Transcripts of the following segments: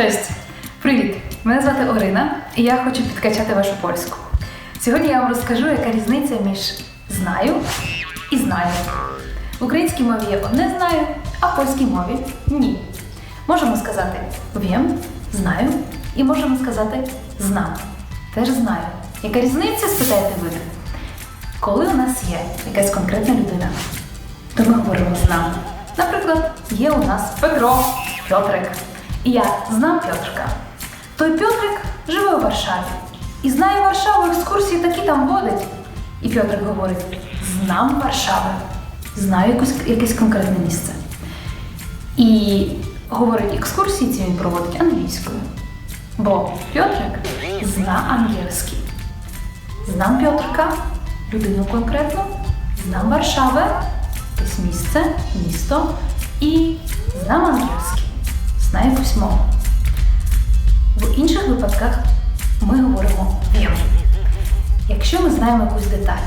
Cześć! Привіт! Мене звати Орина, і я хочу підкачати вашу польську. Сьогодні я вам розкажу, яка різниця між знаю і знаю. В українській мові є одне знаю, а в польській мові ні. Можемо сказати wiem, знаю, і можемо сказати знам. Теж знаю. Яка різниця, спитаєте ви? Коли у нас є якась конкретна людина, то ми говоримо знам. Наприклад, є у нас Петро, Пьотрик. Я знам Пьотрика. Той Пьотрик живе у Варшаві. І знає Варшаву, екскурсії такі там водить. І Пьотрик говорить: знам Варшави, знаю якесь конкретне місце. І говорить, екскурсії ці він проводить англійською. Бо Пьотрик зна англійський. Знам Пьотрика, людину конкретну, знам Варшавę, якесь місце, місто і знам англійський, знаю якусь мову. В інших випадках ми говоримо wiem. Якщо ми знаємо якусь деталь,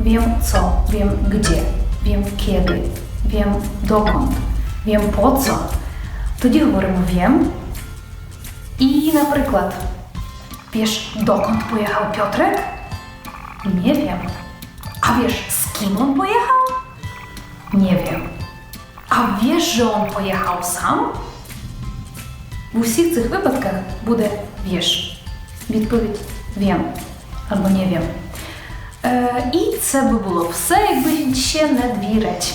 wiem co, wiem gdzie, wiem kiedy, wiem dokąd, wiem po co, тоді говоримо wiem. І, наприклад, wiesz dokąd pojechał Piotrek? Nie wiem. A wiesz, z kim on pojechał? Nie wiem. A wiesz, że on pojechał sam? В усіх цих випадках буде віж. Відповідь «Вєм» або «не вєм». Е, і це би було все, якби ще не дві речі.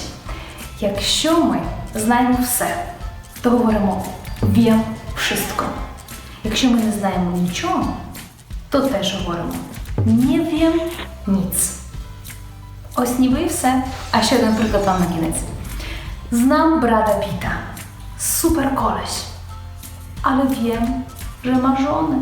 Якщо ми знаємо все, то говоримо «вєм wszystko». Якщо ми не знаємо нічого, то теж говоримо «не вєм ніц». Ось ніби і все. А ще один приклад вам на кінець. Znam brata Pita. Super koleś. Ale wiem, że ma żonę.